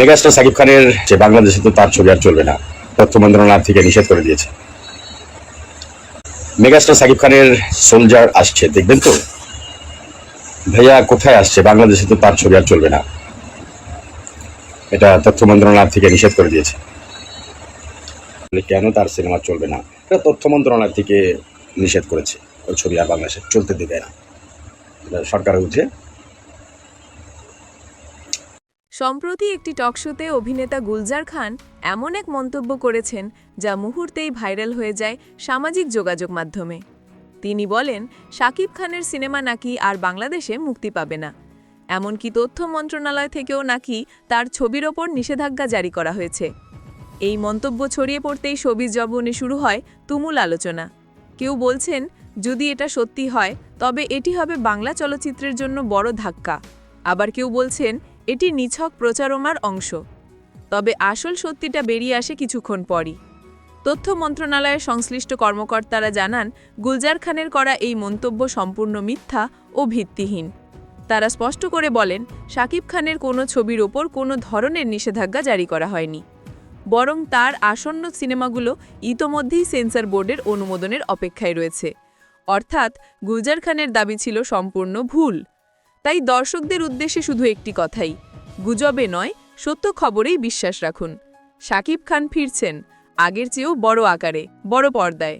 Megastar Shakib খানের যে বাংলাদেশে তো তার ছবি আর চলবে না, তথ্য মন্ত্রণালয় থেকে নিষেধ করে দিয়েছে। মেগাস্টার সাকিব খানের সোলজার আসছে, দেখবেন তো? ভাইয়া, কোথায় আসছে? বাংলাদেশে তো তার ছবি আর চলবে না। এটা তথ্য মন্ত্রণালয় থেকে নিষেধ করে দিয়েছে। কেন তার সিনেমা চলবে না? এটা তথ্য মন্ত্রণালয় থেকে নিষেধ করেছে। ওই ছবি আর বাংলাদেশে চলতে দেবে না। এটা সরকারের উঠে সম্প্রতি একটি টকশোতে অভিনেতা গুলজার খান এমন এক মন্তব্য করেছেন, যা মুহূর্তেই ভাইরাল হয়ে যায় সামাজিক যোগাযোগ মাধ্যমে। তিনি বলেন শাকিব খানের সিনেমা নাকি আর বাংলাদেশে মুক্তি পাবে না। এমনকি তথ্য মন্ত্রণালয় থেকেও নাকি তার ছবির ওপর নিষেধাজ্ঞা জারি করা হয়েছে। এই মন্তব্য ছড়িয়ে পড়তেই সবিজ জবনে শুরু হয় তুমুল আলোচনা। কেউ বলছেন, যদি এটা সত্যি হয়, তবে এটি হবে বাংলা চলচ্চিত্রের জন্য বড় ধাক্কা। আবার কেউ বলছেন এটি নিছক প্রচারমার অংশ। তবে আসল সত্যিটা বেরিয়ে আসে কিছুক্ষণ পরই। তথ্য মন্ত্রণালয়ের সংশ্লিষ্ট কর্মকর্তারা জানান, গুলজার খানের করা এই মন্তব্য সম্পূর্ণ মিথ্যা ও ভিত্তিহীন। তারা স্পষ্ট করে বলেন শাকিব খানের কোনো ছবির ওপর কোনো ধরনের নিষেধাজ্ঞা জারি করা হয়নি। বরং তার আসন্ন সিনেমাগুলো ইতোমধ্যেই সেন্সর বোর্ডের অনুমোদনের অপেক্ষায় রয়েছে। অর্থাৎ, গুলজার খানের দাবি ছিল সম্পূর্ণ ভুল। তাই দর্শকদের উদ্দেশ্যে শুধু একটি কথাই, গুজবে নয়, সত্য খবরেই বিশ্বাস রাখুন। শাকিব খান ফিরছেন, আগের চেয়েও বড় আকারে, বড় পর্দায়।